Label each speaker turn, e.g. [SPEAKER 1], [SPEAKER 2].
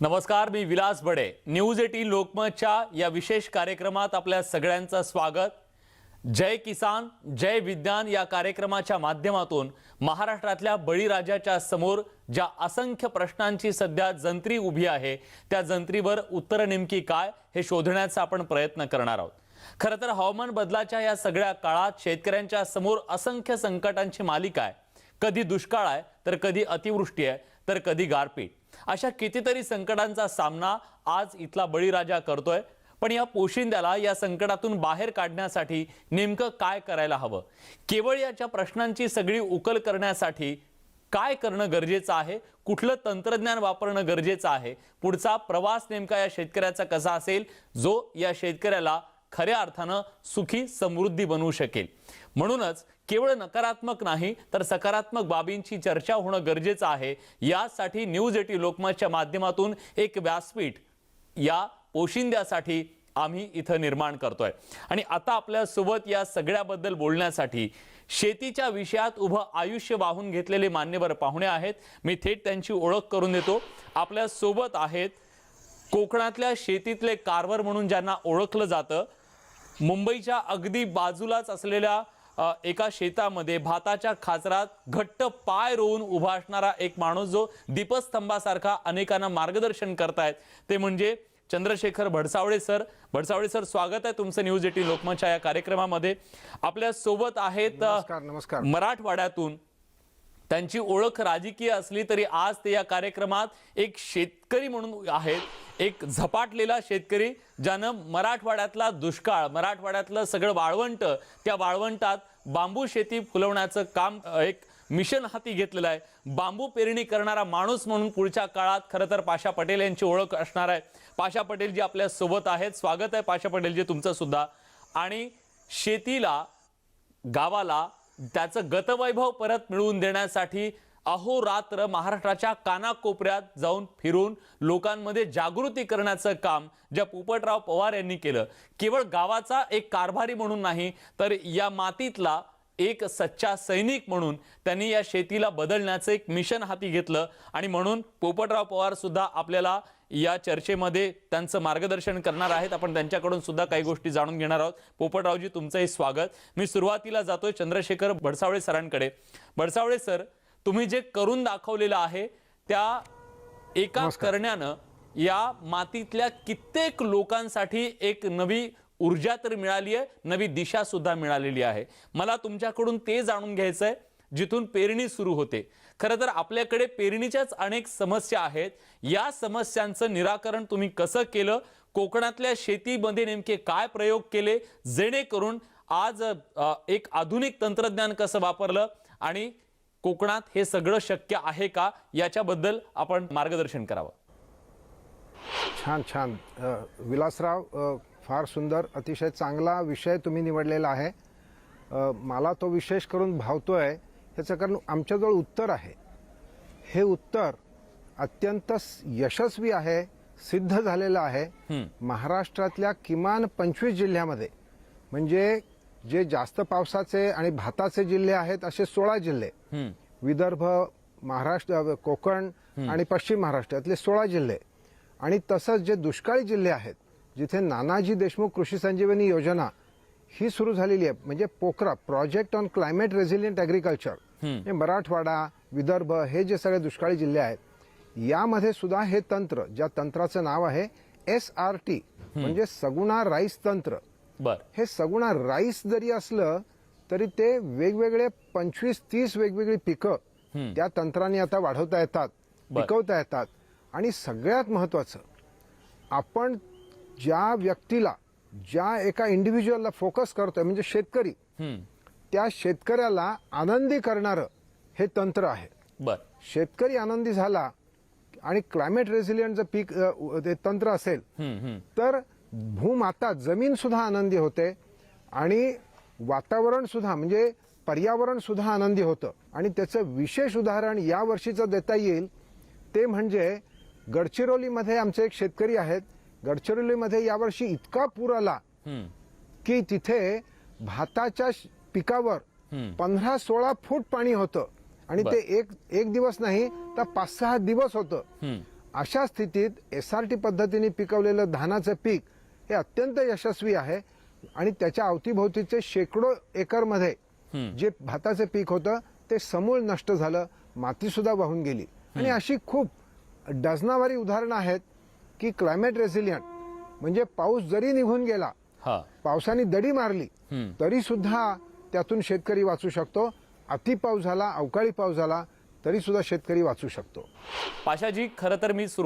[SPEAKER 1] नमस्कार मी Vilas Bade. News eighteen लोकमतच्या या विशेष कार्यक्रमात आपल्या सगळ्यांचं स्वागत. जय किसान जय विज्ञान या कार्यक्रमाच्या माध्यमातून महाराष्ट्रातल्या बळीराजाच्या समोर ज्या असंख्य प्रश्नांची सध्या जंत्री उभी आहे त्या जंत्रीवर उत्तरं नेमकी काय हे शोधण्याचा आपण प्रयत्न करणार आहोत. खरं तर हवामान बदलाच्या या सगळ्या काळात शेतकऱ्यांच्या समोर असंख्य संकटांची मालिका आहे. कधी दुष्काळ आहे तर कधी अतिवृष्टी आहे तर कधी गारपीट. अशा कितीतरी संकटांचा सामना आज इथला बळीराजा करतोय पण या पोशिंद्याला या संकटातून बाहेर काढण्यासाठी नेमकं काय करायला हवं? केवळ याच्या प्रश्नांची सगळी उकल करण्यासाठी काय करणं गरजेचं आहे? कुठलं तंत्रज्ञान वापरणं गरजेचं आहे? पुढचा प्रवास नेमका या शेतकऱ्याचा कसा असेल? जो या शेतकऱ्याला खऱ्या अर्थानं सुखी समृद्धी बनवू शकेल. म्हणूनच केवळ नकारात्मक नाही तर सकारात्मक बाबींची चर्चा होणं गरजेचं आहे. यासाठी न्यूज एटी लोकमतच्या माध्यमातून एक व्यासपीठ या पोशिंद्यासाठी आम्ही इथं निर्माण करतोय. आणि आता आपल्यासोबत या सगळ्याबद्दल बोलण्यासाठी शेतीच्या विषयात उभं आयुष्य वाहून घेतलेले मान्यवर पाहुणे आहेत. मी थेट त्यांची ओळख करून देतो. आपल्यासोबत आहेत कोकणातल्या शेतीतले कारवर म्हणून ज्यांना ओळखलं जातं मुंबईच्या अगदी बाजूलाच असलेल्या एका शेतामध्ये भाताच्या खाचरात घट्ट पाय रोवून उभा असणारा एक माणूस जो दीपस्तंभासारखा अनेकांना मार्गदर्शन करतायत ते म्हणजे चंद्रशेखर भडसावळे सर. भडसावळे सर स्वागत आहे तुमचं न्यूज एटी लोकमतच्या या कार्यक्रमामध्ये. आपल्यासोबत आहेत
[SPEAKER 2] नमस्कार नमस्कार.
[SPEAKER 1] मराठवाड्यातून त्यांची ओळख राजकीय असली तरी आज ते या कार्यक्रमात एक शेतकरी म्हणून आहेत. एक झपाटलेला शेतकरी ज्यानं मराठवाड्यातला दुष्काळ मराठवाड्यातलं सगळं वाळवंट त्या वाळवंटात बांबू शेती फुलवण्याचं काम एक मिशन हाती घेतलेलं आहे. बांबू पेरणी करणारा माणूस म्हणून पुढच्या काळात खरं तर पाशा पटेल यांची ओळख असणार आहे. पाशा पटेल जी आपल्यासोबत आहेत. स्वागत आहे पाशा पटेल जी तुमचं सुद्धा. आणि शेतीला गावाला त्याचं गतवैभव परत मिळवून देण्यासाठी अहोरात्र महाराष्ट्राच्या कानाकोपऱ्यात जाऊन फिरून लोकांमध्ये जागृती करण्याचं काम ज्या पोपटराव पवार यांनी केलं. केवळ गावाचा एक कारभारी म्हणून नाही तर या मातीतला एक सच्चा सैनिक म्हणून त्यांनी या शेतीला बदलण्याचं एक मिशन हाती घेतलं आणि म्हणून पोपटराव पवार सुद्धा आपल्याला या चर्चेमध्ये त्यांचं मार्गदर्शन करणार आहेत. आपण त्यांच्याकडून सुद्धा काही गोष्टी जाणून घेणार आहोत. पोपटरावजी तुमचंही स्वागत. मी सुरुवातीला जातोय चंद्रशेखर भडसावळे सरांकडे. भडसावळे सर तुम्ही जे करून दाखवलेलं आहे त्या एका करण्यानं या मातीतल्या कित्येक लोकांसाठी एक नवी ऊर्जा तर मिळाली आहे नवी दिशा सुद्धा मिळालेली आहे. मला तुमच्याकडून ते जाणून घ्यायचंय. जिथून पेरणी सुरू होते. खरं तर आपल्याकडे पेरणीच्याच अनेक समस्या आहेत. या समस्यांचं निराकरण तुम्ही कसं केलं? कोकणातल्या शेतीमध्ये नेमके काय प्रयोग केले? जेणेकरून आज एक आधुनिक तंत्रज्ञान कसं वापरलं? आणि कोकणात हे सगळं शक्य आहे का? याच्याबद्दल आपण मार्गदर्शन करावं.
[SPEAKER 2] छान छान. विलासराव फार सुंदर अतिशय चांगला विषय तुम्ही निवडलेला आहे. मला तो विशेष करून भावतो आहे ह्याचं कारण आमच्याजवळ उत्तर आहे. हे उत्तर अत्यंत यशस्वी आहे सिद्ध झालेलं आहे. महाराष्ट्रातल्या किमान पंचवीस जिल्ह्यामध्ये. म्हणजे जे जास्त पावसाचे आणि भाताचे जिल्हे आहेत असे सोळा जिल्हे. विदर्भ महाराष्ट्र कोकण आणि पश्चिम महाराष्ट्रातले सोळा जिल्हे. आणि तसंच जे दुष्काळी जिल्हे आहेत जिथे नानाजी देशमुख कृषी संजीवनी योजना ही सुरू झालेली आहे. म्हणजे Pokhra project on climate resilient agriculture Marathwada Vidarbha हे जे सगळे दुष्काळी जिल्हे आहेत यामध्ये सुद्धा हे तंत्र ज्या तंत्राचं नाव आहे एस आर टी म्हणजे सगुणा राईस तंत्र.
[SPEAKER 1] बर.
[SPEAKER 2] हे सगुणा राईस जरी असलं तरी ते वेगवेगळे पंचवीस तीस वेगवेगळी पिकं त्या तंत्राने आता वाढवता येतात. पिकवता येतात. आणि सगळ्यात महत्वाचं आपण ज्या व्यक्तीला ज्या एका इंडिव्हिज्युअलला फोकस करतोय म्हणजे शेतकरी त्या शेतकऱ्याला आनंदी करणारं हे तंत्र आहे.
[SPEAKER 1] बर.
[SPEAKER 2] शेतकरी आनंदी झाला आणि क्लायमेट रेझिलियंट जर पीक ते तंत्र असेल तर भूमाता जमीन सुद्धा आनंदी होते आणि वातावरण सुद्धा म्हणजे पर्यावरण सुद्धा आनंदी होतं. आणि त्याचं विशेष उदाहरण या वर्षीचं देता येईल. ते म्हणजे गडचिरोलीमध्ये आमचे एक शेतकरी आहेत. गडचिरोलीमध्ये यावर्षी इतका पूर आला की तिथे भाताच्या पिकावर पंधरा सोळा फूट पाणी होतं. आणि ते एक एक दिवस नाही तर पाच सहा दिवस होतं. अशा स्थितीत एस आर टी पद्धतीने पिकवलेलं धानाचं पीक हे अत्यंत यशस्वी आहे. आणि त्याच्या अवतीभोवतीचे शेकडो एकरमध्ये जे भाताचं पीक होतं ते समूळ नष्ट झालं माती सुद्धा वाहून गेली. आणि अशी खूप डझनावारी उदाहरणं आहेत की क्लायमेट रेसिलियंट म्हणजे पाऊस जरी निघून गेला पावसाने दडी मारली तरी सुद्धा त्यातून शेतकरी वाचू शकतो. अति पाऊस झाला अवकाळी पाऊस झाला तरी सुद्धा शेतकरी वाचू शकतो.
[SPEAKER 1] पाशाजी खरं तर मी सुरुवात